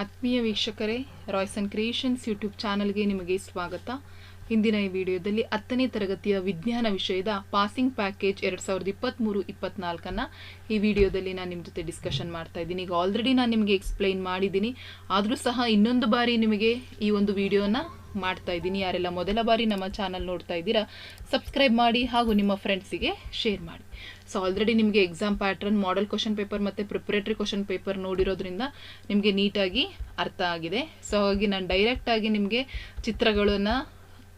ಆತ್ಮೀಯ ವೀಕ್ಷಕರೇ Royce and creations YouTube ಚಾನಲ್ಗೆ ನಿಮಗೆ ಸ್ವಾಗತ. ಇಂದಿನ ಈ ವಿಡಿಯೋದಲ್ಲಿ ಹತ್ತನೇ ತರಗತಿಯ ವಿಜ್ಞಾನ ವಿಷಯದ ಪಾಸಿಂಗ್ ಪ್ಯಾಕೇಜ್ ಎರಡು ಸಾವಿರದ ಇಪ್ಪತ್ತ್ಮೂರು ಇಪ್ಪತ್ನಾಲ್ಕನ್ನು ಈ ವಿಡಿಯೋದಲ್ಲಿ ನಾನು ನಿಮ್ಮ ಜೊತೆ ಡಿಸ್ಕಷನ್ ಮಾಡ್ತಾ ಇದ್ದೀನಿ. ಈಗ ಆಲ್ರೆಡಿ ನಾನು ನಿಮಗೆ ಎಕ್ಸ್ಪ್ಲೈನ್ ಮಾಡಿದ್ದೀನಿ. ಆದರೂ ಸಹ ಇನ್ನೊಂದು ಬಾರಿ ನಿಮಗೆ ಈ ಒಂದು ವಿಡಿಯೋನ ಮಾಡ್ತಾ ಇದ್ದೀನಿ. ಯಾರೆಲ್ಲ ಮೊದಲ ಬಾರಿ ನಮ್ಮ ಚಾನಲ್ ನೋಡ್ತಾ ಇದ್ದೀರಾ ಸಬ್ಸ್ಕ್ರೈಬ್ ಮಾಡಿ ಹಾಗೂ ನಿಮ್ಮ ಫ್ರೆಂಡ್ಸಿಗೆ ಶೇರ್ ಮಾಡಿ. ಸೊ ಆಲ್ರೆಡಿ ನಿಮಗೆ exam pattern model question paper ಮತ್ತು ಪ್ರಿಪ್ರೇಟ್ರಿ ಕ್ವಶನ್ ಪೇಪರ್ ನೋಡಿರೋದ್ರಿಂದ ನಿಮಗೆ ನೀಟಾಗಿ ಅರ್ಥ ಆಗಿದೆ. ಸೊ ಹಾಗಾಗಿ ನಾನು ಡೈರೆಕ್ಟಾಗಿ ನಿಮಗೆ ಚಿತ್ರಗಳನ್ನು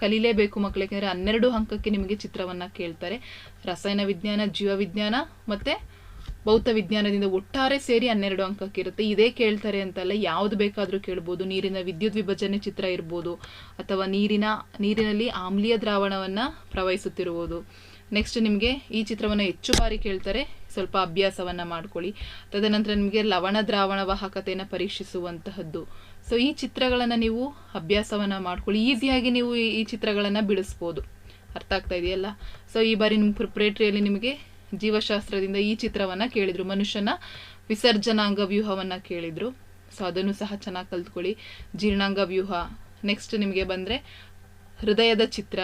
ಕಲೀಲೇಬೇಕು ಮಕ್ಕಳು ಯಾಕೆಂದರೆ ಹನ್ನೆರಡು ಅಂಕಕ್ಕೆ ನಿಮಗೆ ಚಿತ್ರವನ್ನು ಕೇಳ್ತಾರೆ. ರಸಾಯನ ವಿಜ್ಞಾನ ಜೀವ ವಿಜ್ಞಾನ ಮತ್ತು ಭೌತ ವಿಜ್ಞಾನದಿಂದ ಒಟ್ಟಾರೆ ಸೇರಿ ಹನ್ನೆರಡು ಅಂಕಕ್ಕಿರುತ್ತೆ ಇದೇ ಕೇಳ್ತಾರೆ ಅಂತಲ್ಲ, ಯಾವುದು ಬೇಕಾದರೂ ಕೇಳ್ಬೋದು. ನೀರಿನ ವಿದ್ಯುತ್ ವಿಭಜನೆ ಚಿತ್ರ ಇರ್ಬೋದು, ಅಥವಾ ನೀರಿನ, ನೀರಿನಲ್ಲಿ ಆಮ್ಲೀಯ ದ್ರಾವಣವನ್ನು ಪ್ರವಹಿಸುತ್ತಿರುವುದು. ನೆಕ್ಸ್ಟ್ ನಿಮಗೆ ಈ ಚಿತ್ರವನ್ನು ಹೆಚ್ಚು ಬಾರಿ ಕೇಳ್ತಾರೆ. ಸ್ವಲ್ಪ ಅಭ್ಯಾಸವನ್ನು ಮಾಡ್ಕೊಳ್ಳಿ. ತದನಂತರ ನಿಮಗೆ ಲವಣ ದ್ರಾವಣ ವಾಹಕತೆಯನ್ನು ಪರೀಕ್ಷಿಸುವಂತಹದ್ದು. ಸೊ ಈ ಚಿತ್ರಗಳನ್ನು ನೀವು ಅಭ್ಯಾಸವನ್ನು ಮಾಡ್ಕೊಳ್ಳಿ. ಈಸಿಯಾಗಿ ನೀವು ಈ ಚಿತ್ರಗಳನ್ನು ಬಿಡಿಸ್ಬೋದು. ಅರ್ಥ ಆಗ್ತಾ ಇದೆಯಲ್ಲ? ಸೊ ಈ ಬಾರಿ ನಿಮ್ಮ ಪ್ರಿಪ್ರೇಟ್ರಿಯಲ್ಲಿ ನಿಮಗೆ ಜೀವಶಾಸ್ತ್ರದಿಂದ ಈ ಚಿತ್ರವನ್ನು ಕೇಳಿದರು. ಮನುಷ್ಯನ ವಿಸರ್ಜನಾಂಗ ವ್ಯೂಹವನ್ನು ಕೇಳಿದರು. ಸೊ ಅದನ್ನು ಸಹ ಚೆನ್ನಾಗಿ ಕಲ್ತ್ಕೊಳ್ಳಿ. ಜೀರ್ಣಾಂಗ ವ್ಯೂಹ. ನೆಕ್ಸ್ಟ್ ನಿಮಗೆ ಬಂದರೆ ಹೃದಯದ ಚಿತ್ರ,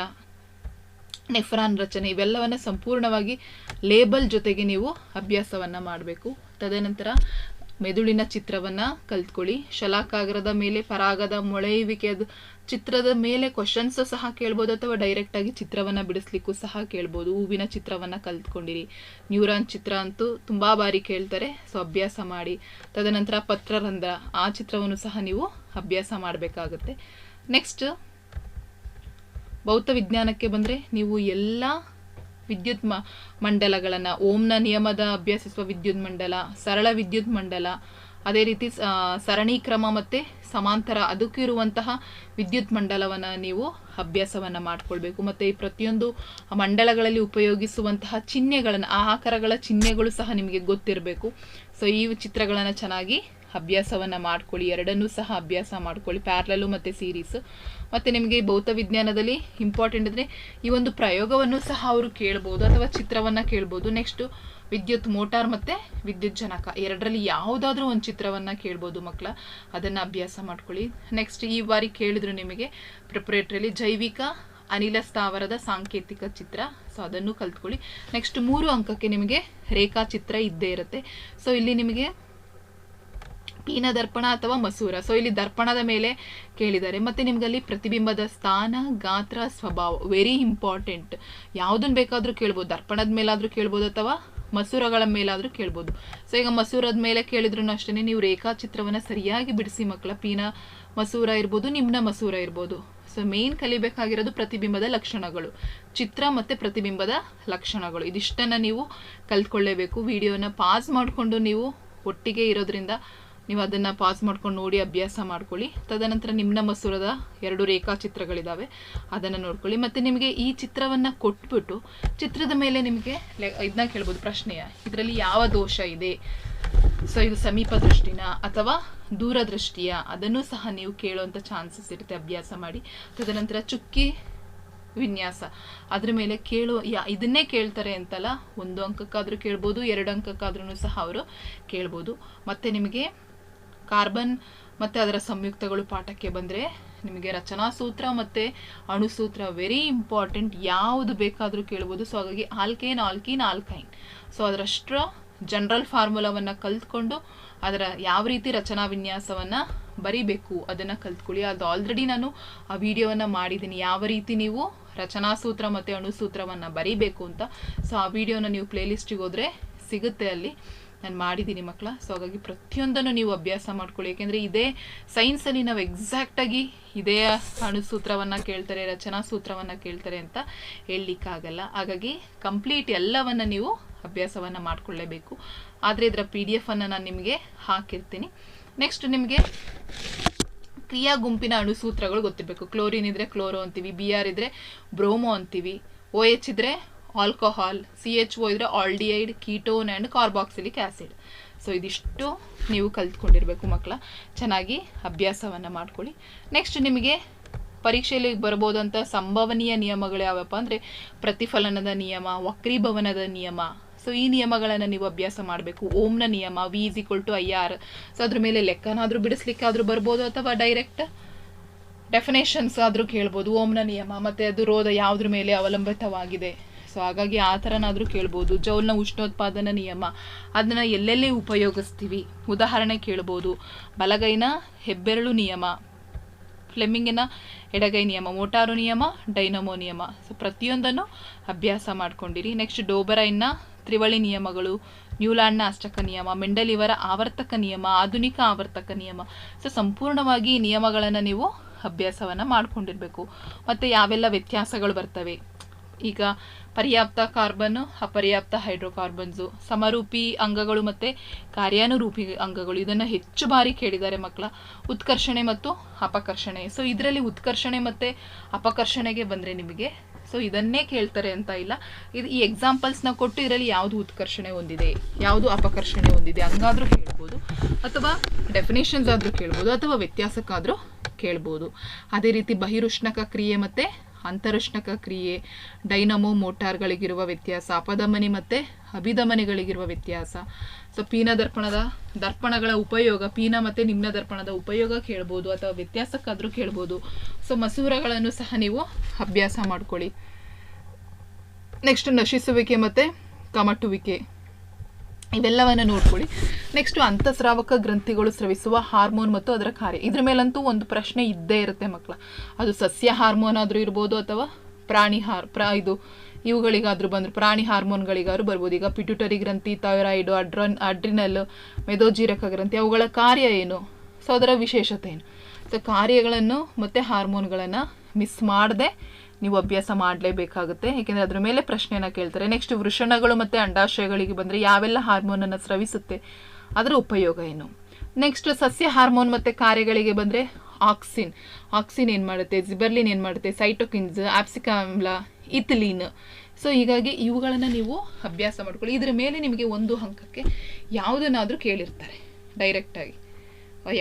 ನೆಫ್ರಾನ್ ರಚನೆ ಇವೆಲ್ಲವನ್ನು ಸಂಪೂರ್ಣವಾಗಿ ಲೇಬಲ್ ಜೊತೆಗೆ ನೀವು ಅಭ್ಯಾಸವನ್ನು ಮಾಡಬೇಕು. ತದನಂತರ ಮೆದುಳಿನ ಚಿತ್ರವನ್ನು ಕಲ್ತ್ಕೊಳ್ಳಿ. ಶಲಾಕಾಗ್ರದ ಮೇಲೆ ಪರಾಗದ ಮೊಳೆಯುವಿಕೆಯದು ಚಿತ್ರದ ಮೇಲೆ ಕ್ವಶನ್ಸ್ ಸಹ ಕೇಳ್ಬೋದು ಅಥವಾ ಡೈರೆಕ್ಟಾಗಿ ಚಿತ್ರವನ್ನು ಬಿಡಿಸ್ಲಿಕ್ಕೂ ಸಹ ಕೇಳ್ಬೋದು. ಹೂವಿನ ಚಿತ್ರವನ್ನು ಕಲ್ತ್ಕೊಂಡಿರಿ. ನ್ಯೂರಾನ್ ಚಿತ್ರ ಅಂತೂ ತುಂಬ ಬಾರಿ ಕೇಳ್ತಾರೆ. ಸೊ, ಅಭ್ಯಾಸ ಮಾಡಿ. ತದನಂತರ ಪತ್ರರಂಧ್ರ, ಆ ಚಿತ್ರವನ್ನು ಸಹ ನೀವು ಅಭ್ಯಾಸ ಮಾಡಬೇಕಾಗತ್ತೆ. ನೆಕ್ಸ್ಟ್ ಭೌತ ವಿಜ್ಞಾನಕ್ಕೆ ಬಂದರೆ ನೀವು ಎಲ್ಲ ವಿದ್ಯುತ್ ಮ ಮಂಡಲಗಳನ್ನು ಓಂನ ನಿಯಮದ ಅಭ್ಯಾಸಿಸುವ ವಿದ್ಯುತ್ ಮಂಡಲ, ಸರಳ ವಿದ್ಯುತ್ ಮಂಡಲ, ಅದೇ ರೀತಿ ಸರಣಿ ಕ್ರಮ ಮತ್ತು ಸಮಾಂತರ ಅದಕ್ಕೂ ಇರುವಂತಹ ವಿದ್ಯುತ್ ಮಂಡಲವನ್ನು ನೀವು ಅಭ್ಯಾಸವನ್ನು ಮಾಡಿಕೊಳ್ಬೇಕು. ಮತ್ತು ಈ ಪ್ರತಿಯೊಂದು ಮಂಡಲಗಳಲ್ಲಿ ಉಪಯೋಗಿಸುವಂತಹ ಚಿಹ್ನೆಗಳನ್ನು ಆಕಾರಗಳ ಚಿಹ್ನೆಗಳು ಸಹ ನಿಮಗೆ ಗೊತ್ತಿರಬೇಕು. ಸೊ ಈ ಚಿತ್ರಗಳನ್ನು ಚೆನ್ನಾಗಿ ಅಭ್ಯಾಸವನ್ನು ಮಾಡ್ಕೊಳ್ಳಿ, ಎರಡನ್ನೂ ಸಹ ಅಭ್ಯಾಸ ಮಾಡ್ಕೊಳ್ಳಿ ಪ್ಯಾರ್ಲಲ್ಲು ಮತ್ತು ಸೀರೀಸ್ ಮತ್ತು ನಿಮಗೆ ಭೌತ ವಿಜ್ಞಾನದಲ್ಲಿ ಇಂಪಾರ್ಟೆಂಟ್ ಅಂದರೆ ಈ ಒಂದು ಪ್ರಯೋಗವನ್ನು ಸಹ ಅವರು ಕೇಳ್ಬೋದು ಅಥವಾ ಚಿತ್ರವನ್ನು ಕೇಳ್ಬೋದು. ನೆಕ್ಸ್ಟು ವಿದ್ಯುತ್ ಮೋಟಾರ್ ಮತ್ತು ವಿದ್ಯುತ್ ಜನಕ, ಎರಡರಲ್ಲಿ ಯಾವುದಾದ್ರೂ ಒಂದು ಚಿತ್ರವನ್ನು ಕೇಳ್ಬೋದು ಮಕ್ಕಳ. ಅದನ್ನು ಅಭ್ಯಾಸ ಮಾಡ್ಕೊಳ್ಳಿ. ನೆಕ್ಸ್ಟ್ ಈ ಬಾರಿ ಕೇಳಿದ್ರು ನಿಮಗೆ ಪ್ರಿಪ್ರೇಟ್ರಿಯಲ್ಲಿ ಜೈವಿಕ ಅನಿಲ ಸ್ಥಾವರದ ಸಾಂಕೇತಿಕ ಚಿತ್ರ. ಸೊ ಅದನ್ನು ಕಲ್ತ್ಕೊಳ್ಳಿ. ನೆಕ್ಸ್ಟ್ ಮೂರು ಅಂಕಕ್ಕೆ ನಿಮಗೆ ರೇಖಾಚಿತ್ರ ಇದ್ದೇ ಇರುತ್ತೆ. ಸೊ ಇಲ್ಲಿ ನಿಮಗೆ ಪೀನ ದರ್ಪಣ ಅಥವಾ ಮಸೂರ. ಸೊ ಇಲ್ಲಿ ದರ್ಪಣದ ಮೇಲೆ ಕೇಳಿದ್ದಾರೆ. ಮತ್ತೆ ನಿಮಗಲ್ಲಿ ಪ್ರತಿಬಿಂಬದ ಸ್ಥಾನ, ಗಾತ್ರ, ಸ್ವಭಾವ ವೆರಿ ಇಂಪಾರ್ಟೆಂಟ್ ಯಾವುದನ್ನು ಬೇಕಾದರೂ ಕೇಳ್ಬೋದು. ದರ್ಪಣದ ಮೇಲಾದರೂ ಕೇಳ್ಬೋದು ಅಥವಾ ಮಸೂರಗಳ ಮೇಲಾದರೂ ಕೇಳ್ಬೋದು. ಸೊ ಈಗ ಮಸೂರದ ಮೇಲೆ ಕೇಳಿದ್ರು ಅಷ್ಟೇ ನೀವು ರೇಖಾಚಿತ್ರವನ್ನು ಸರಿಯಾಗಿ ಬಿಡಿಸಿ ಮಕ್ಕಳ, ಪೀನ ಮಸೂರ ಇರ್ಬೋದು, ನಿಮ್ನ ಮಸೂರ ಇರ್ಬೋದು. ಸೊ ಮೇನ್ ಕಲಿಬೇಕಾಗಿರೋದು ಪ್ರತಿಬಿಂಬದ ಲಕ್ಷಣಗಳು. ಚಿತ್ರ ಮತ್ತು ಪ್ರತಿಬಿಂಬದ ಲಕ್ಷಣಗಳು. ಇದಿಷ್ಟನ್ನು ನೀವು ಕಲ್ತ್ಕೊಳ್ಳೇಬೇಕು. ವಿಡಿಯೋನ ಪಾಸ್ ಮಾಡಿಕೊಂಡು ನೀವು ಒಟ್ಟಿಗೆ ಇರೋದ್ರಿಂದ ನೀವು ಅದನ್ನು ಪಾಸ್ ಮಾಡ್ಕೊಂಡು ನೋಡಿ, ಅಭ್ಯಾಸ ಮಾಡ್ಕೊಳ್ಳಿ. ತದನಂತರ ನಿಮ್ಮ ಮಸೂರದ ಎರಡು ರೇಖಾಚಿತ್ರಗಳಿದ್ದಾವೆ ಅದನ್ನು ನೋಡ್ಕೊಳ್ಳಿ. ಮತ್ತು ನಿಮಗೆ ಈ ಚಿತ್ರವನ್ನು ಕೊಟ್ಬಿಟ್ಟು ಚಿತ್ರದ ಮೇಲೆ ನಿಮಗೆ ಇದನ್ನ ಕೇಳ್ಬೋದು, ಪ್ರಶ್ನೆಯ. ಇದರಲ್ಲಿ ಯಾವ ದೋಷ ಇದೆ? ಸೊ ಇದು ಸಮೀಪ ದೃಷ್ಟಿನ ಅಥವಾ ದೂರದೃಷ್ಟಿಯ? ಅದನ್ನು ಸಹ ನೀವು ಕೇಳುವಂಥ ಚಾನ್ಸಸ್ ಇರುತ್ತೆ ಅಭ್ಯಾಸ ಮಾಡಿ. ತದನಂತರ ಚುಕ್ಕಿ ವಿನ್ಯಾಸ. ಅದ್ರ ಮೇಲೆ ಕೇಳು, ಯಾ, ಇದನ್ನೇ ಕೇಳ್ತಾರೆ ಅಂತಲ್ಲ, ಒಂದು ಅಂಕಕ್ಕಾದರೂ ಕೇಳ್ಬೋದು, ಎರಡು ಅಂಕಕ್ಕಾದ್ರೂ ಸಹ ಅವರು ಕೇಳ್ಬೋದು. ಮತ್ತು ನಿಮಗೆ ಕಾರ್ಬನ್ ಮತ್ತು ಅದರ ಸಂಯುಕ್ತಗಳು ಪಾಠಕ್ಕೆ ಬಂದರೆ ನಿಮಗೆ ರಚನಾ ಸೂತ್ರ ಮತ್ತು ಅಣುಸೂತ್ರ ವೆರಿ ಇಂಪಾರ್ಟೆಂಟ್ ಯಾವುದು ಬೇಕಾದರೂ ಕೇಳ್ಬೋದು. ಸೊ ಹಾಗಾಗಿ ಆಲ್ಕೇನ್ ಆಲ್ಕೀನ್ ಆಲ್ಕೈನ್ ಸೊ ಅದರಷ್ಟರ ಜನರಲ್ ಫಾರ್ಮುಲಾವನ್ನು ಕಲ್ತ್ಕೊಂಡು ಅದರ ಯಾವ ರೀತಿ ರಚನಾ ವಿನ್ಯಾಸವನ್ನು ಬರಿಬೇಕು ಅದನ್ನು ಕಲ್ತ್ಕೊಳ್ಳಿ. ಅದು ಆಲ್ರೆಡಿ ನಾನು ಆ ವಿಡಿಯೋವನ್ನು ಮಾಡಿದ್ದೀನಿ ಯಾವ ರೀತಿ ನೀವು ರಚನಾ ಸೂತ್ರ ಮತ್ತು ಅಣುಸೂತ್ರವನ್ನು ಬರೀಬೇಕು ಅಂತ. ಸೊ ಆ ವಿಡಿಯೋನ ನೀವು ಪ್ಲೇಲಿಸ್ಟಿಗೆ ಹೋದರೆ ಸಿಗುತ್ತೆ ಅಲ್ಲಿ. ನಾನು ಮಾಡಿದ್ದೀನಿ ಮಕ್ಕಳ ಸೊ ಹಾಗಾಗಿ ಪ್ರತಿಯೊಂದನ್ನು ನೀವು ಅಭ್ಯಾಸ ಮಾಡ್ಕೊಳ್ಳಿ. ಯಾಕೆಂದರೆ ಇದೇ ಸೈನ್ಸಲ್ಲಿ ನಾವು ಎಕ್ಸಾಕ್ಟಾಗಿ ಇದೇ ಅಣುಸೂತ್ರವನ್ನು ಕೇಳ್ತಾರೆ, ರಚನಾ ಸೂತ್ರವನ್ನು ಕೇಳ್ತಾರೆ ಅಂತ ಹೇಳಲಿಕ್ಕಾಗಲ್ಲ ಹಾಗಾಗಿ ಕಂಪ್ಲೀಟ್ ಎಲ್ಲವನ್ನು ನೀವು ಅಭ್ಯಾಸವನ್ನು ಮಾಡಿಕೊಳ್ಳೇಬೇಕು. ಆದರೆ ಇದರ ಪಿ ಡಿ ಎಫನ್ನು ನಾನು ನಿಮಗೆ ಹಾಕಿರ್ತೀನಿ. ನೆಕ್ಸ್ಟ್ ನಿಮಗೆ ಕ್ರಿಯಾ ಗುಂಪಿನ ಅಣುಸೂತ್ರಗಳು ಗೊತ್ತಿರಬೇಕು. ಕ್ಲೋರಿನ್ ಇದ್ರೆ ಕ್ಲೋರೋ ಅಂತೀವಿ ಬಿ ಆರ್ ಇದ್ರೆ ಬ್ರೋಮೋ ಅಂತೀವಿ ಓ ಎಚ್ ಇದ್ರೆ ಆಲ್ಕೋಹಾಲ್ ಸಿ ಎಚ್ ಓ ಇದ್ರೆ aldehyde ketone and carboxylic acid so ಇದಿಷ್ಟು ನೀವು ಕಲ್ತ್ಕೊಂಡಿರಬೇಕು ಮಕ್ಕಳ. ಚೆನ್ನಾಗಿ ಅಭ್ಯಾಸವನ್ನು ಮಾಡ್ಕೊಳ್ಳಿ. ನೆಕ್ಸ್ಟ್ ನಿಮಗೆ ಪರೀಕ್ಷೆಯಲ್ಲಿ ಬರ್ಬೋದಂಥ ಸಂಭವನೀಯ ನಿಯಮಗಳು ಯಾವಪ್ಪ ಅಂದರೆ ಪ್ರತಿಫಲನದ ನಿಯಮ, ವಕ್ರೀಭವನದ ನಿಯಮ. ಸೊ ಈ ನಿಯಮಗಳನ್ನು ನೀವು ಅಭ್ಯಾಸ ಮಾಡಬೇಕು. ಓಮ್ನ ನಿಯಮ V is equal to I R so ಅದ್ರ ಮೇಲೆ ಲೆಕ್ಕನಾದರೂ ಬಿಡಿಸ್ಲಿಕ್ಕೆ ಆದರೂ ಬರ್ಬೋದು ಅಥವಾ ಡೈರೆಕ್ಟ್ ಡೆಫಿನೇಷನ್ಸ್ ಆದರೂ ಕೇಳ್ಬೋದು. ಓಮ್ನ ನಿಯಮ, ಮತ್ತು ಅದು ರೋಧ ಯಾವುದ್ರ ಮೇಲೆ ಅವಲಂಬಿತವಾಗಿದೆ. ಸೊ ಹಾಗಾಗಿ ಆ ಥರನಾದರೂ ಕೇಳ್ಬೋದು. ಜೌಲ್ನ ಉಷ್ಣೋತ್ಪಾದನ ನಿಯಮ. ಅದನ್ನು ಎಲ್ಲೆಲ್ಲಿ ಉಪಯೋಗಿಸ್ತೀವಿ? ಉದಾಹರಣೆ ಕೇಳ್ಬೋದು. ಬಲಗೈನ ಹೆಬ್ಬೆರಳು ನಿಯಮ. ಫ್ಲೆಮಿಂಗಿನ ಎಡಗೈ ನಿಯಮ. ಮೋಟಾರು ನಿಯಮ, ಡೈನಮೋ ನಿಯಮ. ಸೊ ಪ್ರತಿಯೊಂದನ್ನು ಅಭ್ಯಾಸ ಮಾಡ್ಕೊಂಡಿರಿ. ನೆಕ್ಸ್ಟ್ ಡೋಬರೈನ್ನ ತ್ರಿವಳಿ ನಿಯಮಗಳು. ನ್ಯೂಲ್ಯಾಂಡ್ನ ಅಷ್ಟಕ ನಿಯಮ, ಮೆಂಡಲಿವರ ಆವರ್ತಕ ನಿಯಮ, ಆಧುನಿಕ ಆವರ್ತಕ ನಿಯಮ. ಸೊ ಸಂಪೂರ್ಣವಾಗಿ ಈ ನಿಯಮಗಳನ್ನು ನೀವು ಅಭ್ಯಾಸವನ್ನು ಮಾಡ್ಕೊಂಡಿರಬೇಕು. ಮತ್ತು ಯಾವೆಲ್ಲ ವ್ಯತ್ಯಾಸಗಳು ಬರ್ತವೆ? ಈಗ ಪರ್ಯಾಪ್ತ ಕಾರ್ಬನ್ ಅಪರ್ಯಾಪ್ತ ಹೈಡ್ರೋಕಾರ್ಬನ್ಸು. ಸಮರೂಪಿ ಅಂಗಗಳು ಮತ್ತು ಕಾರ್ಯಾನುರೂಪಿ ಅಂಗಗಳು. ಇದನ್ನು ಹೆಚ್ಚು ಬಾರಿ ಕೇಳಿದ್ದಾರೆ ಮಕ್ಕಳ. ಉತ್ಕರ್ಷಣೆ ಮತ್ತು ಅಪಕರ್ಷಣೆ. ಸೊ ಇದರಲ್ಲಿ ಉತ್ಕರ್ಷಣೆ ಮತ್ತು ಅಪಕರ್ಷಣೆಗೆ ಬಂದರೆ ನಿಮಗೆ ಸೊ ಇದನ್ನೇ ಕೇಳ್ತಾರೆ ಅಂತ ಇಲ್ಲ. ಇದು ಈ ಎಕ್ಸಾಂಪಲ್ಸ್ನ ಕೊಟ್ಟು ಇದರಲ್ಲಿ ಯಾವುದು ಉತ್ಕರ್ಷಣೆ ಹೊಂದಿದೆ, ಯಾವುದು ಅಪಕರ್ಷಣೆ ಹೊಂದಿದೆ ಹಂಗಾದರೂ ಕೇಳ್ಬೋದು ಅಥವಾ ಡೆಫಿನೇಷನ್ಸ್ ಆದರೂ ಕೇಳ್ಬೋದು, ಅಥವಾ ವ್ಯತ್ಯಾಸಕ್ಕಾದರೂ ಕೇಳ್ಬೋದು. ಅದೇ ರೀತಿ ಬಹಿರುಷ್ಣಕ ಕ್ರಿಯೆ ಮತ್ತು ಅಂತರುಷ್ಣಕ ಕ್ರಿಯೆ, ಡೈನಮೋ ಮೋಟಾರ್ಗಳಿಗಿರುವ ವ್ಯತ್ಯಾಸ, ಅಪಧಮನಿ ಮತ್ತು ಅಭಿಧಮನಿಗಳಿಗಿರುವ ವ್ಯತ್ಯಾಸ. ಸೊ ಪೀನ ದರ್ಪಣದ ದರ್ಪಣಗಳ ಉಪಯೋಗ, ಪೀನ ಮತ್ತು ನಿಮ್ನ ದರ್ಪಣದ ಉಪಯೋಗ ಕೇಳ್ಬೋದು ಅಥವಾ ವ್ಯತ್ಯಾಸಕ್ಕಾದರೂ ಕೇಳ್ಬೋದು. ಸೊ ಮಸೂರಗಳನ್ನು ಸಹ ನೀವು ಅಭ್ಯಾಸ ಮಾಡ್ಕೊಳ್ಳಿ. ನೆಕ್ಸ್ಟ್ ನಶಿಸುವಿಕೆ ಮತ್ತು ಕಮಟುವಿಕೆ. ಇವೆಲ್ಲವನ್ನು ನೋಡ್ಕೊಳ್ಳಿ. ನೆಕ್ಸ್ಟ್ ಅಂತಸ್ರಾವಕ ಗ್ರಂಥಿಗಳು ಸ್ರವಿಸುವ ಹಾರ್ಮೋನ್ ಮತ್ತು ಅದರ ಕಾರ್ಯ. ಇದ್ರ ಮೇಲಂತೂ ಒಂದು ಪ್ರಶ್ನೆ ಇದ್ದೇ ಇರುತ್ತೆ ಮಕ್ಕಳ ಅದು ಸಸ್ಯ ಹಾರ್ಮೋನ್ ಆದರೂ ಇರ್ಬೋದು ಅಥವಾ ಪ್ರಾಣಿ ಹಾರ್, ಪ್ರಾ, ಇದು ಇವುಗಳಿಗಾದರೂ ಬಂದರು ಪ್ರಾಣಿ ಹಾರ್ಮೋನ್ಗಳಿಗಾದ್ರೂ ಬರ್ಬೋದು. ಈಗ ಪಿಟ್ಯುಟರಿ ಗ್ರಂಥಿ ಥೈರಾಯ್ಡು ಅಡ್ರನ್ ಅಡ್ರಿನಲ್ ಮೆದೋಜೀರಕ ಗ್ರಂಥಿ, ಅವುಗಳ ಕಾರ್ಯ ಏನು? ಸೊ, ಅದರ ವಿಶೇಷತೆ ಏನು? ಸೊ ಕಾರ್ಯಗಳನ್ನು ಮತ್ತು ಹಾರ್ಮೋನ್ಗಳನ್ನು ಮಿಸ್ ಮಾಡದೆ ನೀವು ಅಭ್ಯಾಸ ಮಾಡಲೇಬೇಕಾಗುತ್ತೆ, ಏಕೆಂದರೆ ಅದರ ಮೇಲೆ ಪ್ರಶ್ನೆಯನ್ನು ಕೇಳ್ತಾರೆ. ನೆಕ್ಸ್ಟ್ ವೃಷಣಗಳು ಮತ್ತು ಅಂಡಾಶಯಗಳಿಗೆ ಬಂದರೆ ಯಾವೆಲ್ಲ ಹಾರ್ಮೋನನ್ನು ಸ್ರವಿಸುತ್ತೆ, ಅದರ ಉಪಯೋಗ ಏನು? ನೆಕ್ಸ್ಟ್ ಸಸ್ಯ ಹಾರ್ಮೋನ್ ಮತ್ತು ಕಾರ್ಯಗಳಿಗೆ ಬಂದರೆ ಆಕ್ಸಿನ್. ಆಕ್ಸಿನ್ ಏನು ಮಾಡುತ್ತೆ? ಜಿಬರ್ಲಿನ್ ಏನು ಮಾಡುತ್ತೆ? ಸೈಟೋಕಿನ್ಸ್ ಆಪ್ಸಿಕಾಮ್ಲ ಇಥಿಲೀನ್ ಸೊ ಹೀಗಾಗಿ ಇವುಗಳನ್ನು ನೀವು ಅಭ್ಯಾಸ ಮಾಡ್ಕೊಳ್ಳಿ. ಇದರ ಮೇಲೆ ನಿಮಗೆ ಒಂದು ಅಂಕಕ್ಕೆ ಯಾವುದನ್ನಾದರೂ ಕೇಳಿರ್ತಾರೆ ಡೈರೆಕ್ಟಾಗಿ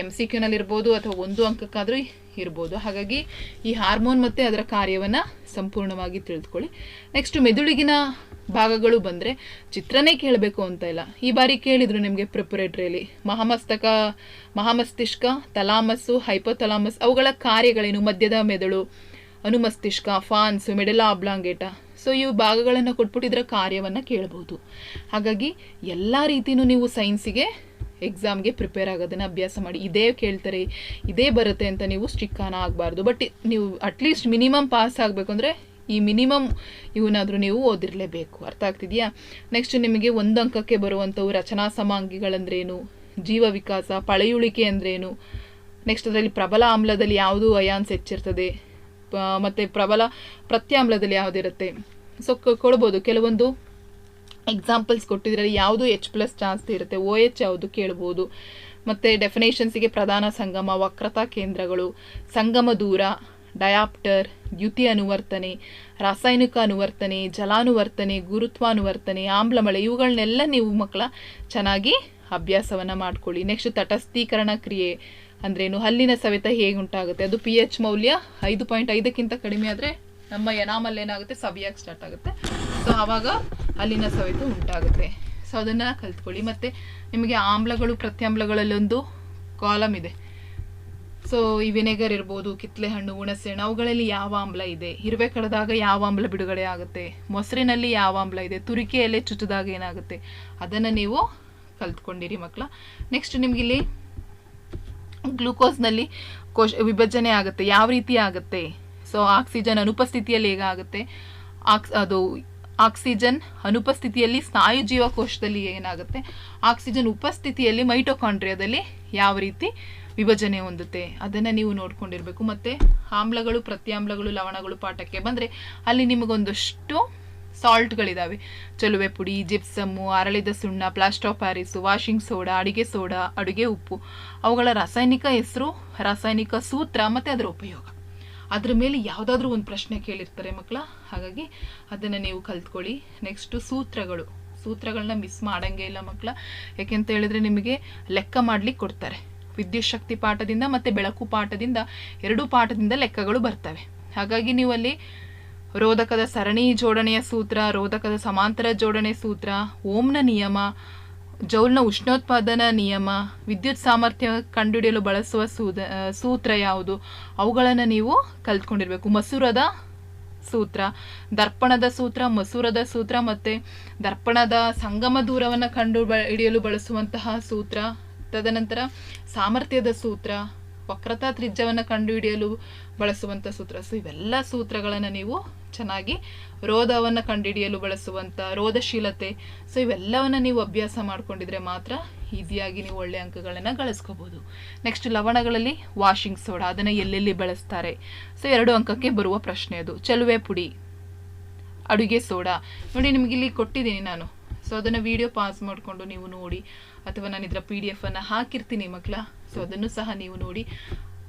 ಎಂ ಸಿ ಕ್ಯೂನಲ್ಲಿರ್ಬೋದು ಅಥವಾ ಒಂದು ಅಂಕಕ್ಕಾದರೂ ಇರ್ಬೋದು. ಹಾಗಾಗಿ ಈ ಹಾರ್ಮೋನ್ ಮತ್ತು ಅದರ ಕಾರ್ಯವನ್ನು ಸಂಪೂರ್ಣವಾಗಿ ತಿಳಿದುಕೊಳ್ಳಿ. ನೆಕ್ಸ್ಟ್ ಮೆದುಳಿಗಿನ ಭಾಗಗಳು ಬಂದರೆ ಚಿತ್ರನೇ ಕೇಳಬೇಕು ಅಂತ ಇಲ್ಲ. ಈ ಬಾರಿ ಕೇಳಿದರು ನಿಮಗೆ ಪ್ರಿಪರೇಟ್ರಿಯಲ್ಲಿ ಮಹಾಮಸ್ತಕ, ಮಹಾಮಸ್ತಿಷ್ಕ, ತಲಾಮಸ್ಸು ಹೈಪೋತಲಾಮಸ್ ಅವುಗಳ ಕಾರ್ಯಗಳೇನು? ಮಧ್ಯದ ಮೆದುಳು, ಅನುಮಸ್ತಿಷ್ಕ ಫಾನ್ಸ್ ಮೆಡಲ ಅಬ್ಲಾಂಗೇಟ ಸೊ ಇವು ಭಾಗಗಳನ್ನು ಕೊಟ್ಬಿಟ್ಟು ಕಾರ್ಯವನ್ನು ಕೇಳ್ಬೋದು. ಹಾಗಾಗಿ ಎಲ್ಲ ರೀತಿಯೂ ನೀವು ಸೈನ್ಸಿಗೆ ಎಕ್ಸಾಮ್ಗೆ ಪ್ರಿಪೇರ್ ಆಗೋದನ್ನು ಅಭ್ಯಾಸ ಮಾಡಿ, ಇದೇ ಕೇಳ್ತಾರೆ, ಇದೇ ಬರುತ್ತೆ ಅಂತ ನೀವು ಸ್ಟಿಕ್ಕಾನ ಆಗಬಾರ್ದು. ಬಟ್ ನೀವು ಅಟ್ಲೀಸ್ಟ್ ಮಿನಿಮಮ್ ಪಾಸ್ ಆಗಬೇಕು ಅಂದರೆ ಈ ಮಿನಿಮಮ್ ಇವನಾದರೂ ನೀವು ಓದಿರಲೇಬೇಕು. ಅರ್ಥ ಆಗ್ತಿದೆಯಾ? ನೆಕ್ಸ್ಟ್ ನಿಮಗೆ ಒಂದು ಅಂಕಕ್ಕೆ ಬರುವಂಥವು ರಚನಾ ಸಮಾಂಗಿಗಳಂದ್ರೇನು, ಜೀವ ವಿಕಾಸ, ಪಳೆಯುಳಿಕೆ ಅಂದ್ರೇನು ನೆಕ್ಸ್ಟ್ ಅದರಲ್ಲಿ ಪ್ರಬಲ ಆಮ್ಲದಲ್ಲಿ ಯಾವುದು ಅಯಾನ್ಸ್ ಹೆಚ್ಚಿರ್ತದೆ ಮತ್ತು ಪ್ರಬಲ ಪ್ರತ್ಯಾಮ್ಲದಲ್ಲಿ ಯಾವುದಿರುತ್ತೆ? ಸೊ ಕೊಡ್ಬೋದು. ಕೆಲವೊಂದು ಎಕ್ಸಾಂಪಲ್ಸ್ ಕೊಟ್ಟಿದ್ರೆ ಯಾವುದು ಎಚ್ ಪ್ಲಸ್ ಜಾಸ್ತಿ ಇರುತ್ತೆ? ಓ ಎಚ್ ಯಾವುದು ಕೇಳ್ಬೋದು. ಮತ್ತು ಡೆಫಿನೇಷನ್ಸಿಗೆ ಪ್ರಧಾನ ಸಂಗಮ, ವಕ್ರತಾ ಕೇಂದ್ರಗಳು, ಸಂಗಮ ದೂರ ಡಯಾಪ್ಟರ್ ದ್ಯುತಿ ಅನುವರ್ತನೆ, ರಾಸಾಯನಿಕ ಅನುವರ್ತನೆ, ಜಲಾನುವರ್ತನೆ, ಗುರುತ್ವಾನುವರ್ತನೆ, ಆಮ್ಲಮಳೆ ಇವುಗಳನ್ನೆಲ್ಲ ನೀವು ಮಕ್ಕಳ ಚೆನ್ನಾಗಿ ಅಭ್ಯಾಸವನ್ನು ಮಾಡ್ಕೊಳ್ಳಿ. ನೆಕ್ಸ್ಟ್ ತಟಸ್ಥೀಕರಣ ಕ್ರಿಯೆ ಅಂದ್ರೇನು? ಹಲ್ಲಿನ ಸವೆತ ಹೇಗೆ ಉಂಟಾಗುತ್ತೆ ಅದು ಪಿ ಎಚ್ ಮೌಲ್ಯ ಐದು ಪಾಯಿಂಟ್ ಐದಕ್ಕಿಂತ ಕಡಿಮೆ ಆದರೆ ನಮ್ಮ ಎನಾಮಲ್ ಏನಾಗುತ್ತೆ ಸವಿಯಾಗಿ ಸ್ಟಾರ್ಟ್ ಆಗುತ್ತೆ. ಸೊ ಆವಾಗ ಅಲ್ಲಿನ ಸವೆತ ಉಂಟಾಗುತ್ತೆ. ಸೊ ಅದನ್ನು ಕಲ್ತ್ಕೊಳ್ಳಿ. ಮತ್ತು ನಿಮಗೆ ಆಮ್ಲಗಳು, ಪ್ರತ್ಯಾಮ್ಲಗಳಲ್ಲೊಂದು ಕಾಲಮ್ ಇದೆ. ಸೊ ಈ ವಿನೆಗರ್ ಇರ್ಬೋದು, ಕಿತ್ಲೆ ಹಣ್ಣು ಹುಣಸೆ ಹಣ್ಣು ಅವುಗಳಲ್ಲಿ ಯಾವ ಆಮ್ಲ ಇದೆ? ಇರುವೆ ಕಡದಾಗ ಯಾವ ಆಮ್ಲ ಬಿಡುಗಡೆ ಆಗುತ್ತೆ? ಮೊಸರಿನಲ್ಲಿ ಯಾವ ಆಮ್ಲ ಇದೆ? ತುರಿಕೆ ಎಲೆ ಚುಚ್ಚಿದಾಗ ಏನಾಗುತ್ತೆ? ಅದನ್ನು ನೀವು ಕಲ್ತ್ಕೊಂಡಿರಿ ಮಕ್ಕಳ. ನೆಕ್ಸ್ಟ್ ನಿಮಗಿಲ್ಲಿ ಗ್ಲೂಕೋಸ್ನಲ್ಲಿ ಕೋಶ, ವಿಭಜನೆ ಆಗುತ್ತೆ. ಯಾವ ರೀತಿ ಆಗುತ್ತೆ? ಸೊ ಆಕ್ಸಿಜನ್ ಅನುಪಸ್ಥಿತಿಯಲ್ಲಿ ಹೇಗಾಗುತ್ತೆ? ಆಕ್ಸ್, ಅದು ಆಕ್ಸಿಜನ್ ಅನುಪಸ್ಥಿತಿಯಲ್ಲಿ ಸ್ನಾಯು ಜೀವಕೋಶದಲ್ಲಿ ಏನಾಗುತ್ತೆ? ಆಕ್ಸಿಜನ್ ಉಪಸ್ಥಿತಿಯಲ್ಲಿ ಮೈಟೋಕಾಂಡ್ರಿಯಾದಲ್ಲಿ ಯಾವ ರೀತಿ ವಿಭಜನೆ ಹೊಂದುತ್ತೆ? ಅದನ್ನು ನೀವು ನೋಡ್ಕೊಂಡಿರಬೇಕು. ಮತ್ತು ಆಮ್ಲಗಳು, ಪ್ರತ್ಯಾಮ್ಲಗಳು, ಲವಣಗಳು ಪಾಠಕ್ಕೆ ಬಂದರೆ ಅಲ್ಲಿ ನಿಮಗೊಂದಷ್ಟು ಸಾಲ್ಟ್ಗಳಿದ್ದಾವೆ ಚಲುವೆ ಪುಡಿ, ಜಿಪ್ಸಮ್ಮು, ಅರಳಿದ ಸುಣ್ಣ ಪ್ಲಾಸ್ಟರ್ ಪ್ಯಾರಿಸು ವಾಷಿಂಗ್ ಸೋಡಾ, ಅಡಿಗೆ ಸೋಡಾ, ಅಡುಗೆ ಉಪ್ಪು. ಅವುಗಳ ರಾಸಾಯನಿಕ ಹೆಸರು, ರಾಸಾಯನಿಕ ಸೂತ್ರ, ಮತ್ತು ಅದರ ಉಪಯೋಗ. ಅದ್ರ ಮೇಲೆ ಯಾವುದಾದ್ರೂ ಒಂದು ಪ್ರಶ್ನೆ ಕೇಳಿರ್ತಾರೆ ಮಕ್ಕಳ. ಹಾಗಾಗಿ ಅದನ್ನು ನೀವು ಕಲ್ತ್ಕೊಳ್ಳಿ. ನೆಕ್ಸ್ಟು ಸೂತ್ರಗಳು. ಸೂತ್ರಗಳನ್ನ ಮಿಸ್ ಮಾಡಂಗೆ ಇಲ್ಲ ಮಕ್ಕಳ. ಯಾಕೆಂತ ಹೇಳಿದ್ರೆ ನಿಮಗೆ ಲೆಕ್ಕ ಮಾಡ್ಲಿಕ್ಕೆ ಕೊಡ್ತಾರೆ. ವಿದ್ಯುತ್ ಶಕ್ತಿ ಪಾಠದಿಂದ ಮತ್ತು ಬೆಳಕು ಪಾಠದಿಂದ ಎರಡೂ ಪಾಠದಿಂದ ಲೆಕ್ಕಗಳು ಬರ್ತವೆ. ಹಾಗಾಗಿ ನೀವು ಅಲ್ಲಿ ರೋಧಕದ ಸರಣಿ ಜೋಡಣೆಯ ಸೂತ್ರ, ರೋಧಕದ ಸಮಾಂತರ ಜೋಡಣೆ ಸೂತ್ರ, ಓಮ್ನ ನಿಯಮ ಜೌಲ್ನ ಉಷ್ಣೋತ್ಪಾದನಾ ನಿಯಮ, ವಿದ್ಯುತ್ ಸಾಮರ್ಥ್ಯ ಕಂಡುಹಿಡಿಯಲು ಬಳಸುವ ಸೂದ ಸೂತ್ರ ಯಾವುದು? ಅವುಗಳನ್ನು ನೀವು ಕಲ್ತ್ಕೊಂಡಿರಬೇಕು. ಮಸೂರದ ಸೂತ್ರ, ದರ್ಪಣದ ಸೂತ್ರ, ಮಸೂರದ ಸೂತ್ರ ಮತ್ತು ದರ್ಪಣದ ಸಂಗಮ ದೂರವನ್ನು ಕಂಡು ಹಿಡಿಯಲು ಬಳಸುವಂತಹ ಸೂತ್ರ, ತದನಂತರ ಸಾಮರ್ಥ್ಯದ ಸೂತ್ರ ವಕ್ರತಾ ತ್ರಿಜ್ಯವನ್ನು ಕಂಡುಹಿಡಿಯಲು ಬಳಸುವಂಥ ಸೂತ್ರ. ಸೊ ಇವೆಲ್ಲ ಸೂತ್ರಗಳನ್ನು ನೀವು ಚೆನ್ನಾಗಿ ರೋಧವನ್ನು ಕಂಡುಹಿಡಿಯಲು ಬಳಸುವಂಥ ರೋಧಶೀಲತೆ. ಸೊ ಇವೆಲ್ಲವನ್ನು ನೀವು ಅಭ್ಯಾಸ ಮಾಡ್ಕೊಂಡಿದ್ರೆ ಮಾತ್ರ ಈಸಿಯಾಗಿ ನೀವು ಒಳ್ಳೆ ಅಂಕಗಳನ್ನು ಗಳಿಸ್ಕೋಬೋದು. ನೆಕ್ಸ್ಟ್ ಲವಣಗಳಲ್ಲಿ ವಾಷಿಂಗ್ ಸೋಡಾ. ಅದನ್ನು ಎಲ್ಲೆಲ್ಲಿ ಬಳಸ್ತಾರೆ? ಸೊ ಎರಡು ಅಂಕಕ್ಕೆ ಬರುವ ಪ್ರಶ್ನೆ ಅದು. ಚೆಲುವೆ ಪುಡಿ, ಅಡುಗೆ ಸೋಡಾ. ನೋಡಿ, ನಿಮಗೆ ಇಲ್ಲಿ ಕೊಟ್ಟಿದ್ದೀನಿ ನಾನು. ಸೊ ಅದನ್ನು ವಿಡಿಯೋ ಪಾಸ್ ಮಾಡಿಕೊಂಡು ನೀವು ನೋಡಿ, ಅಥವಾ ನಾನು ಇದರ ಪಿ ಡಿ ಎಫನ್ನು ಹಾಕಿರ್ತೀನಿ ಮಕ್ಕಳ ಸೊ ಅದನ್ನು ಸಹ ನೀವು ನೋಡಿ.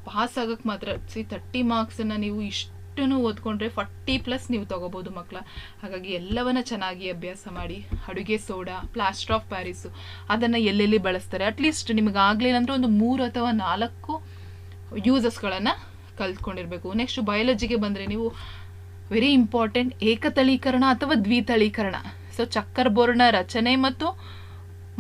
ಪಾಸ್ ಆಗೋಕ್ಕೆ ಮಾತ್ರ ಸಿ ತರ್ಟಿ ಮಾರ್ಕ್ಸನ್ನು ನೀವು ಇಷ್ಟನ್ನು ಓದ್ಕೊಂಡ್ರೆ ಫಾರ್ಟಿ ಪ್ಲಸ್ ನೀವು ತೊಗೋಬೋದು ಮಕ್ಕಳ ಹಾಗಾಗಿ ಎಲ್ಲವನ್ನ ಚೆನ್ನಾಗಿ ಅಭ್ಯಾಸ ಮಾಡಿ. ಅಡುಗೆ ಸೋಡಾ ಪ್ಲಾಸ್ಟರ್ ಆಫ್ ಪ್ಯಾರಿಸು ಅದನ್ನು ಎಲ್ಲೆಲ್ಲಿ ಬಳಸ್ತಾರೆ? ಅಟ್ಲೀಸ್ಟ್ ನಿಮಗೆ ಆಗಲಿಲ್ಲ ಅಂದರೆ ಒಂದು ಮೂರು ಅಥವಾ ನಾಲ್ಕು ಯೂಸಸ್ಗಳನ್ನು ಕಲ್ತ್ಕೊಂಡಿರಬೇಕು. ನೆಕ್ಸ್ಟ್ ಬಯಾಲಜಿಗೆ ಬಂದರೆ ನೀವು ವೆರಿ ಇಂಪಾರ್ಟೆಂಟ್ ಏಕತಳೀಕರಣ ಅಥವಾ ದ್ವಿತಳೀಕರಣ. ಸೊ ಚಕ್ಕರ್ ಬೋರ್ನ ರಚನೆ ಮತ್ತು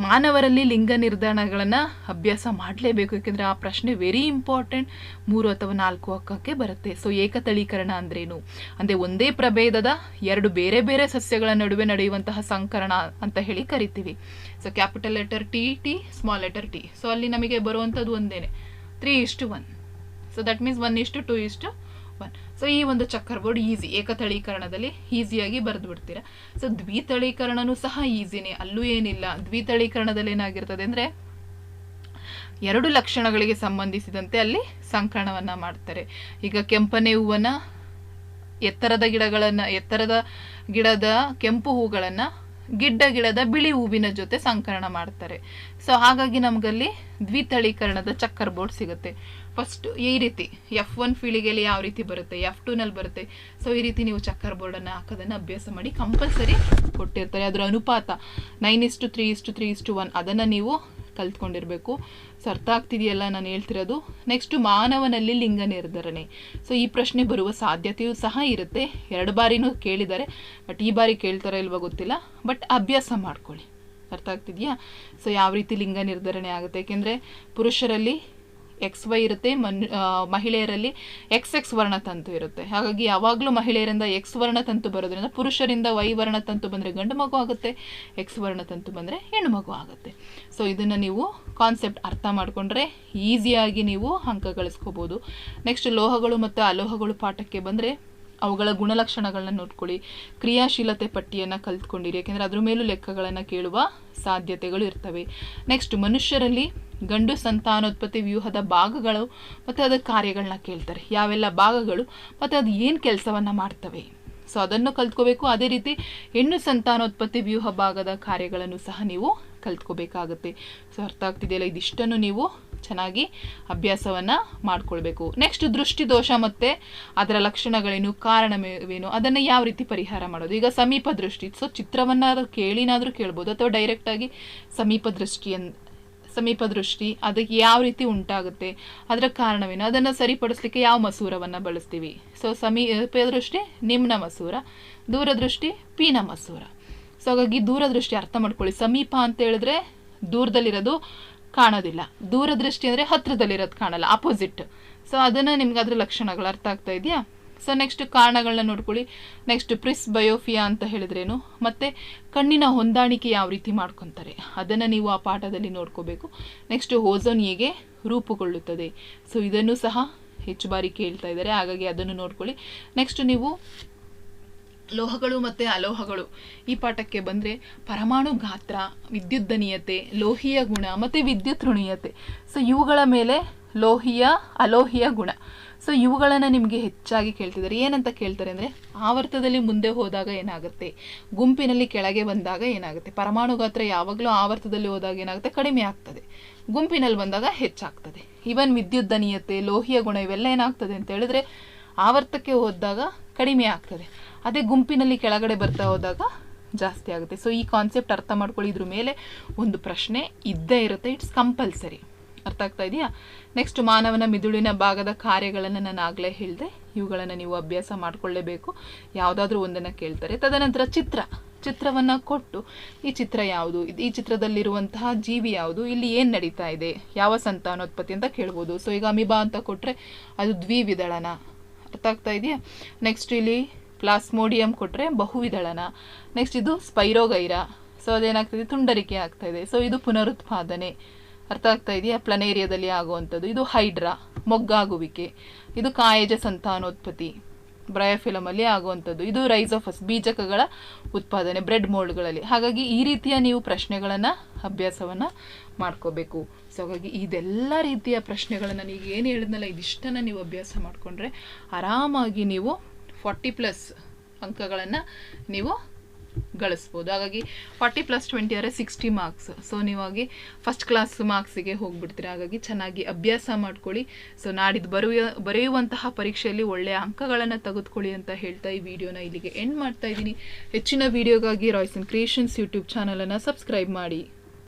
ಮಾನವರಲ್ಲಿ ಲಿಂಗ ನಿರ್ಧಾರಣಗಳನ್ನು ಅಭ್ಯಾಸ ಮಾಡಲೇಬೇಕು. ಯಾಕೆಂದರೆ ಆ ಪ್ರಶ್ನೆ ವೆರಿ ಇಂಪಾರ್ಟೆಂಟ್ ಮೂರು ಅಥವಾ ನಾಲ್ಕು ಅಕ್ಕಕ್ಕೆ ಬರುತ್ತೆ. ಸೊ ಏಕತಳೀಕರಣ ಅಂದ್ರೇನು? ಅಂದರೆ ಒಂದೇ ಪ್ರಭೇದದ ಎರಡು ಬೇರೆ ಬೇರೆ ಸಸ್ಯಗಳ ನಡುವೆ ನಡೆಯುವಂತಹ ಸಂಕರಣ ಅಂತ ಹೇಳಿ ಕರಿತೀವಿ. So capital letter T T small letter T so ಅಲ್ಲಿ ನಮಗೆ ಬರುವಂಥದ್ದು ಒಂದೇನೆ. ತ್ರೀ ಇಷ್ಟು one so that means one ಇಷ್ಟು ಟು ಇಷ್ಟು ಒನ್ ಸೊ ಈ ಒಂದು ಚಕ್ಕರ್ ಬೋರ್ಡ್ ಈಸಿ ಏಕತಳೀಕರಣದಲ್ಲಿ ಈಸಿಯಾಗಿ ಬರೆದು ಬಿಡ್ತೀರಾ ಸೊ ದ್ವಿತಳೀಕರಣನೂ ಸಹ ಈಸಿನೇ ಅಲ್ಲೂ ಏನಿಲ್ಲ. ದ್ವಿತಳೀಕರಣದಲ್ಲಿ ಏನಾಗಿರ್ತದೆ ಅಂದರೆ, ಎರಡು ಲಕ್ಷಣಗಳಿಗೆ ಸಂಬಂಧಿಸಿದಂತೆ ಅಲ್ಲಿ ಸಂಕಲನವನ್ನು ಮಾಡ್ತಾರೆ. ಈಗ ಕೆಂಪನೆ ಹೂವನ್ನು ಎತ್ತರದ ಗಿಡಗಳನ್ನು, ಎತ್ತರದ ಗಿಡದ ಕೆಂಪು ಹೂಗಳನ್ನು ಗಿಡ್ಡ ಗಿಡದ ಬಿಳಿ ಹೂವಿನ ಜೊತೆ ಸಂಕರಣ ಮಾಡ್ತಾರೆ. ಸೊ ಹಾಗಾಗಿ ನಮಗಲ್ಲಿ ದ್ವಿತಳೀಕರಣದ ಚಕ್ಕರ್ ಬೋರ್ಡ್ ಸಿಗುತ್ತೆ. ಫಸ್ಟ್ ಈ ರೀತಿ ಎಫ್ ಒನ್ ಪೀಳಿಗೆಯಲ್ಲಿ ಯಾವ ರೀತಿ ಬರುತ್ತೆ? ಎಫ್ ಟೂನಲ್ಲಿ ಬರುತ್ತೆ. ಸೊ ಈ ರೀತಿ ನೀವು ಚಕ್ಕರ್ ಬೋರ್ಡನ್ನು ಹಾಕೋದನ್ನು ಅಭ್ಯಾಸ ಮಾಡಿ ಕಂಪಲ್ಸರಿ ಕೊಟ್ಟಿರ್ತಾರೆ. ಅದರ ಅನುಪಾತ ನೈನ್ ಇಸ್ಟು ತ್ರೀ ಇಸ್ಟು ತ್ರೀ ಇಸ್ಟು ಒನ್ ಅದನ್ನು ನೀವು ಕಲ್ತ್ಕೊಂಡಿರಬೇಕು. ಅರ್ಥ ಆಗ್ತಿದೆಯಲ್ಲ ನಾನು ಹೇಳ್ತಿರೋದು. ನೆಕ್ಸ್ಟ್ ಮಾನವನಲ್ಲಿ ಲಿಂಗ ನಿರ್ಧರಣೆ. ಸೊ ಈ ಪ್ರಶ್ನೆ ಬರುವ ಸಾಧ್ಯತೆಯೂ ಸಹ ಇರುತ್ತೆ. ಎರಡು ಬಾರಿನೂ ಕೇಳಿದ್ದಾರೆ. ಬಟ್ ಈ ಬಾರಿ ಕೇಳ್ತಾರೋ ಇಲ್ವೋ ಗೊತ್ತಿಲ್ಲ. ಬಟ್ ಅಭ್ಯಾಸ ಮಾಡ್ಕೊಳ್ಳಿ. ಅರ್ಥ ಆಗ್ತಿದೆಯಾ? ಸೊ ಯಾವ ರೀತಿ ಲಿಂಗ ನಿರ್ಧರಣೆ ಆಗುತ್ತೆ? ಏಕೆಂದರೆ ಪುರುಷರಲ್ಲಿ ಎಕ್ಸ್ ವೈ ಇರುತ್ತೆ, ಮನ್ ಮಹಿಳೆಯರಲ್ಲಿ ಎಕ್ಸ್ ಎಕ್ಸ್ ವರ್ಣತಂತು ಇರುತ್ತೆ. ಹಾಗಾಗಿ ಯಾವಾಗಲೂ ಮಹಿಳೆಯರಿಂದ ಎಕ್ಸ್ ವರ್ಣತಂತು ಬರೋದ್ರಿಂದ ಪುರುಷರಿಂದ ವೈ ವರ್ಣತಂತು ಬಂದರೆ ಗಂಡು ಮಗು ಆಗುತ್ತೆ ಎಕ್ಸ್ ವರ್ಣತಂತು ಬಂದರೆ ಹೆಣ್ಣು ಮಗು ಆಗುತ್ತೆ. ಸೊ ಇದನ್ನು ನೀವು ಕಾನ್ಸೆಪ್ಟ್ ಅರ್ಥ ಮಾಡಿಕೊಂಡ್ರೆ ಈಸಿಯಾಗಿ ನೀವು ಅಂಕ ಗಳಿಸ್ಕೋಬೋದು. ನೆಕ್ಸ್ಟ್ ಲೋಹಗಳು ಮತ್ತು ಅಲೋಹಗಳು ಪಾಠಕ್ಕೆ ಬಂದರೆ ಅವುಗಳ ಗುಣಲಕ್ಷಣಗಳನ್ನ ನೋಡ್ಕೊಳ್ಳಿ. ಕ್ರಿಯಾಶೀಲತೆ ಪಟ್ಟಿಯನ್ನು ಕಲ್ತ್ಕೊಂಡಿರಿ. ಯಾಕೆಂದರೆ ಅದ್ರ ಮೇಲೂ ಲೆಕ್ಕಗಳನ್ನು ಕೇಳುವ ಸಾಧ್ಯತೆಗಳು ಇರ್ತವೆ. ನೆಕ್ಸ್ಟ್ ಮನುಷ್ಯರಲ್ಲಿ ಗಂಡು ಸಂತಾನೋತ್ಪತ್ತಿ ವ್ಯೂಹದ ಭಾಗಗಳು ಮತ್ತು ಅದರ ಕಾರ್ಯಗಳನ್ನ ಕೇಳ್ತಾರೆ. ಯಾವೆಲ್ಲ ಭಾಗಗಳು ಮತ್ತು ಅದು ಏನು ಕೆಲಸವನ್ನು ಮಾಡ್ತವೆ. ಸೊ ಅದನ್ನು ಕಲ್ತ್ಕೋಬೇಕು. ಅದೇ ರೀತಿ ಹೆಣ್ಣು ಸಂತಾನೋತ್ಪತ್ತಿ ವ್ಯೂಹ ಭಾಗದ ಕಾರ್ಯಗಳನ್ನು ಸಹ ನೀವು ಕಲ್ತ್ಕೋಬೇಕಾಗುತ್ತೆ. ಸೊ ಅರ್ಥ ಆಗ್ತಿದೆಯಲ್ಲ? ಇದಿಷ್ಟನ್ನು ನೀವು ಚೆನ್ನಾಗಿ ಅಭ್ಯಾಸವನ್ನು ಮಾಡಿಕೊಳ್ಬೇಕು. ನೆಕ್ಸ್ಟ್ ದೃಷ್ಟಿದೋಷ ಮತ್ತು ಅದರ ಲಕ್ಷಣಗಳೇನು, ಕಾರಣವೇನು, ಅದನ್ನು ಯಾವ ರೀತಿ ಪರಿಹಾರ ಮಾಡೋದು? ಈಗ ಸಮೀಪ ದೃಷ್ಟಿ ಸೊ ಚಿತ್ರವನ್ನ ಕೇಳಿನಾದರೂ ಕೇಳ್ಬೋದು, ಅಥವಾ ಡೈರೆಕ್ಟಾಗಿ ಸಮೀಪ ದೃಷ್ಟಿ ಅನ್ ಸಮೀಪ ದೃಷ್ಟಿ, ಅದಕ್ಕೆ ಯಾವ ರೀತಿ ಉಂಟಾಗುತ್ತೆ, ಅದರ ಕಾರಣವೇನು, ಅದನ್ನು ಸರಿಪಡಿಸ್ಲಿಕ್ಕೆ ಯಾವ ಮಸೂರವನ್ನು ಬಳಸ್ತೀವಿ? ಸೊ ಸಮೀಪ ದೃಷ್ಟಿ, ನಿಮ್ನ ಮಸೂರ ದೂರದೃಷ್ಟಿ ಪೀನ ಮಸೂರ. ಸೊ ಹಾಗಾಗಿ ದೂರದೃಷ್ಟಿ ಅರ್ಥ ಮಾಡ್ಕೊಳ್ಳಿ. ಸಮೀಪ ಅಂತ ಹೇಳಿದ್ರೆ ದೂರದಲ್ಲಿರೋದು ಕಾಣೋದಿಲ್ಲ. ದೂರದೃಷ್ಟಿ ಅಂದರೆ ಹತ್ತಿರದಲ್ಲಿರೋದು ಕಾಣಲ್ಲ ಆಪೋಸಿಟ್ ಸೊ ಅದನ್ನು ನಿಮ್ಗೆ ಅದ್ರ ಲಕ್ಷಣಗಳು ಅರ್ಥ ಆಗ್ತಾ ಇದೆಯಾ? ಸೊ ನೆಕ್ಸ್ಟ್ ಕಾರಣಗಳನ್ನ ನೋಡ್ಕೊಳ್ಳಿ. ನೆಕ್ಸ್ಟ್ ಪ್ರಿಸ್ ಬಯೋಫಿಯಾ ಅಂತ ಹೇಳಿದ್ರೇನು? ಮತ್ತು ಕಣ್ಣಿನ ಹೊಂದಾಣಿಕೆ ಯಾವ ರೀತಿ ಮಾಡ್ಕೊತಾರೆ? ಅದನ್ನು ನೀವು ಆ ಪಾಠದಲ್ಲಿ ನೋಡ್ಕೋಬೇಕು. ನೆಕ್ಸ್ಟ್ ಓಝೋನ್ ಹೇಗೆ ರೂಪುಗೊಳ್ಳುತ್ತದೆ? ಸೊ ಇದನ್ನು ಸಹ ಹೆಚ್ಚು ಬಾರಿ ಕೇಳ್ತಾ ಇದ್ದಾರೆ. ಹಾಗಾಗಿ ಅದನ್ನು ನೋಡ್ಕೊಳ್ಳಿ. ನೆಕ್ಸ್ಟ್ ನೀವು ಲೋಹಗಳು ಮತ್ತು ಅಲೋಹಗಳು. ಈ ಪಾಠಕ್ಕೆ ಬಂದರೆ ಪರಮಾಣು ಗಾತ್ರ ವಿದ್ಯುದ್ದನೀಯತೆ ಲೋಹೀಯ ಗುಣ ಮತ್ತು ವಿದ್ಯುತ್ ಋಣೀಯತೆ. ಸೊ ಇವುಗಳ ಮೇಲೆ ಲೋಹೀಯ, ಅಲೋಹೀಯ ಗುಣ. ಸೊ ಇವುಗಳನ್ನು ನಿಮಗೆ ಹೆಚ್ಚಾಗಿ ಕೇಳ್ತಿದ್ದಾರೆ. ಏನಂತ ಕೇಳ್ತಾರೆ ಅಂದರೆ ಆವರ್ತದಲ್ಲಿ ಮುಂದೆ ಹೋದಾಗ ಏನಾಗುತ್ತೆ? ಗುಂಪಿನಲ್ಲಿ ಕೆಳಗೆ ಬಂದಾಗ ಏನಾಗುತ್ತೆ? ಪರಮಾಣು ಗಾತ್ರ ಯಾವಾಗಲೂ ಆವರ್ತದಲ್ಲಿ ಹೋದಾಗ ಏನಾಗುತ್ತೆ? ಕಡಿಮೆ ಆಗ್ತದೆ. ಗುಂಪಿನಲ್ಲಿ ಬಂದಾಗ ಹೆಚ್ಚಾಗ್ತದೆ. ಈವನ್ ವಿದ್ಯುದ್ದನೀಯತೆ ಲೋಹೀಯ ಗುಣ ಇವೆಲ್ಲ ಏನಾಗ್ತದೆ ಅಂತ ಹೇಳಿದ್ರೆ ಆವರ್ತಕ್ಕೆ ಹೋದಾಗ ಕಡಿಮೆ ಆಗ್ತದೆ. ಅದೇ ಗುಂಪಿನಲ್ಲಿ ಕೆಳಗಡೆ ಬರ್ತಾ ಹೋದಾಗ ಜಾಸ್ತಿ ಆಗುತ್ತೆ. ಸೊ ಈ ಕಾನ್ಸೆಪ್ಟ್ ಅರ್ಥ ಮಾಡ್ಕೊಳ್ಳಿ ಇದ್ರ ಮೇಲೆ ಒಂದು ಪ್ರಶ್ನೆ ಇದ್ದೇ ಇರುತ್ತೆ. ಇಟ್ಸ್ ಕಂಪಲ್ಸರಿ ಅರ್ಥ ಆಗ್ತಾ ಇದೆಯಾ? ನೆಕ್ಸ್ಟ್ ಮಾನವನ ಮಿದುಳಿನ ಭಾಗದ ಕಾರ್ಯಗಳನ್ನು ನಾನು ಆಗಲೇ ಹೇಳಿದೆ. ಇವುಗಳನ್ನು ನೀವು ಅಭ್ಯಾಸ ಮಾಡಿಕೊಳ್ಳೇಬೇಕು. ಯಾವುದಾದ್ರೂ ಒಂದನ್ನು ಕೇಳ್ತಾರೆ. ತದನಂತರ ಚಿತ್ರ. ಚಿತ್ರವನ್ನು ಕೊಟ್ಟು, ಈ ಚಿತ್ರ ಯಾವುದು? ಈ ಚಿತ್ರದಲ್ಲಿರುವಂತಹ ಜೀವಿ ಯಾವುದು? ಇಲ್ಲಿ ಏನು ನಡೀತಾ ಇದೆ? ಯಾವ ಸಂತಾನೋತ್ಪತ್ತಿ ಅಂತ ಕೇಳ್ಬೋದು. ಸೊ ಈಗ ಅಮಿಬಾ ಅಂತ ಕೊಟ್ಟರೆ ಅದು ದ್ವಿವಿದಳನ. ಅರ್ಥ ಆಗ್ತಾ ಇದೆಯಾ? ನೆಕ್ಸ್ಟ್ ಇಲ್ಲಿ ಪ್ಲಾಸ್ಮೋಡಿಯಂ ಕೊಟ್ಟರೆ ಬಹುವಿದಳನ. ನೆಕ್ಸ್ಟ್ ಇದು ಸ್ಪೈರೋಗೈರ. ಸೊ ಅದೇನಾಗ್ತದೆ? ತುಂಡರಿಕೆ ಆಗ್ತಾ ಇದೆ. ಸೊ ಇದು ಪುನರುತ್ಪಾದನೆ. ಅರ್ಥ ಆಗ್ತಾ ಇದೆಯಾ? ಪ್ಲನೇರಿಯಾದಲ್ಲಿ ಆಗುವಂಥದ್ದು. ಇದು ಹೈಡ್ರಾ, ಮೊಗ್ಗಾಗುವಿಕೆ. ಇದು ಕಾಯಜ ಸಂತಾನೋತ್ಪತ್ತಿ. ಬ್ರಯೋಫಿಲಮಲ್ಲಿ ಆಗುವಂಥದ್ದು. ಇದು ರೈಸೋಫಸ್ ಬೀಜಕಗಳ ಉತ್ಪಾದನೆ ಬ್ರೆಡ್ ಮೋಲ್ಡ್ಗಳಲ್ಲಿ ಹಾಗಾಗಿ ಈ ರೀತಿಯ ನೀವು ಪ್ರಶ್ನೆಗಳನ್ನು, ಅಭ್ಯಾಸವನ್ನು ಮಾಡ್ಕೋಬೇಕು. ಸೊ ಹಾಗಾಗಿ ಇದೆಲ್ಲ ರೀತಿಯ ಪ್ರಶ್ನೆಗಳನ್ನು ನೀವು ಏನು ಹೇಳಿದ್ನಲ್ಲ, ಇದಿಷ್ಟನ್ನು ನೀವು ಅಭ್ಯಾಸ ಮಾಡಿಕೊಂಡ್ರೆ ಆರಾಮಾಗಿ ನೀವು ಫಾರ್ಟಿ ಪ್ಲಸ್ ಅಂಕಗಳನ್ನು ನೀವು ಗಳಿಸ್ಬೋದು. ಹಾಗಾಗಿ ಫಾರ್ಟಿ ಪ್ಲಸ್ ಟ್ವೆಂಟಿ ಆದರೆ ಸಿಕ್ಸ್ಟಿ ಮಾರ್ಕ್ಸ್. ಸೊ ನೀವಾಗಿ ಫಸ್ಟ್ ಕ್ಲಾಸ್ ಮಾರ್ಕ್ಸಿಗೆ ಹೋಗ್ಬಿಡ್ತೀರ. ಹಾಗಾಗಿ ಚೆನ್ನಾಗಿ ಅಭ್ಯಾಸ ಮಾಡ್ಕೊಳ್ಳಿ. ಸೊ ನಾಡಿದ್ದು ಬರೆಯುವ, ಬರೆಯುವಂತಹ ಪರೀಕ್ಷೆಯಲ್ಲಿ ಒಳ್ಳೆಯ ಅಂಕಗಳನ್ನು ತೆಗೆದುಕೊಳ್ಳಿ ಅಂತ ಹೇಳ್ತಾ ಈ ವಿಡಿಯೋನ ಇಲ್ಲಿಗೆ ಎಂಡ್ ಮಾಡ್ತಾ ಇದ್ದೀನಿ. ಹೆಚ್ಚಿನ ವಿಡಿಯೋಗಾಗಿ ರಾಯ್ಸನ್ ಕ್ರಿಯೇಷನ್ಸ್ ಯೂಟ್ಯೂಬ್ ಚಾನಲನ್ನು ಸಬ್ಸ್ಕ್ರೈಬ್ ಮಾಡಿ.